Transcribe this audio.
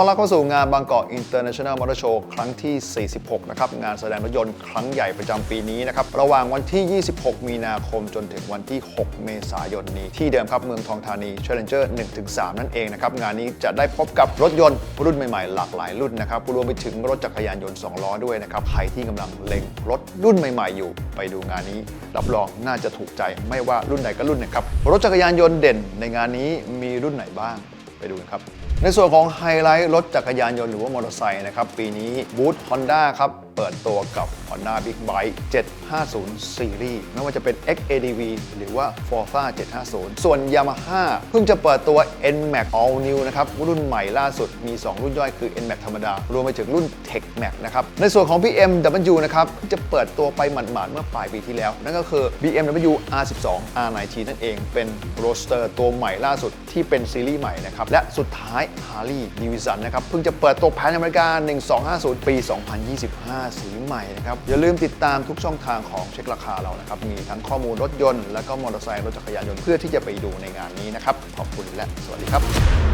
ต้อนรับเข้าสู่งานบางกอก International Motor Show ครั้งที่ 46 นะครับ งานแสดงรถยนต์ครั้งใหญ่ประจำปีนี้นะครับ ระหว่างวันที่ 26 มีนาคมจนถึงวันที่ 6 เมษายนนี้ ที่เดิมครับ เมืองทองธานี Challenger 1-3 นั่นเองนะครับ งานนี้จะได้พบกับรถยนต์รุ่นใหม่ๆ หลากหลายรุ่นนะครับรวมไปถึงรถจักรยานยนต์ 2 ล้อด้วยนะครับ ใครที่กำลังเล็งรถรุ่นใหม่ ๆ อยู่ ไปดูงานนี้ รับรองน่าจะถูกใจ ไม่ว่ารุ่นใดก็รุ่นนะครับ รถจักรยานยนต์เด่นในงานนี้มีรุ่นไหนบ้าง ไปดูกันครับ ในส่วนของไฮไลท์รถจักรยานยนต์หรือว่ามอเตอร์ไซค์นะครับ ปีนี้บูธ Honda ครับ เปิดตัวกับ Honda Big Bike 750 Series ไม่ว่าจะเป็น XADV หรือว่า Forza 750 ส่วน Yamaha เพิ่งจะเปิดตัว NMAX All New นะครับ รุ่นใหม่ล่าสุดมี 2 รุ่นย่อยคือ NMAX ธรรมดา รวมไปถึงรุ่น Tech Max นะครับ ในส่วนของ BMW นะครับเพิ่งจะเปิดตัวไปหมาดๆเมื่อปลายปีที่แล้ว นั่นก็คือ BMW R12 R90 นั่นเองเป็นโรสเตอร์ตัวใหม่ล่าสุดที่เป็นซีรีส์ใหม่นะครับและสุดท้าย Harley Davidson นะครับ เพิ่งจะเปิดตัวแผนอเมริกา 1250 ปี 2025 สีใหม่นะครับ อย่าลืมติดตามทุกช่องทางของเช็คราคาเรานะครับ มีทั้งข้อมูลรถยนต์ และก็มอเตอร์ไซค์รถจักรยานยนต์เพื่อที่จะไปดูในงานนี้นะครับ ขอบคุณและสวัสดีครับ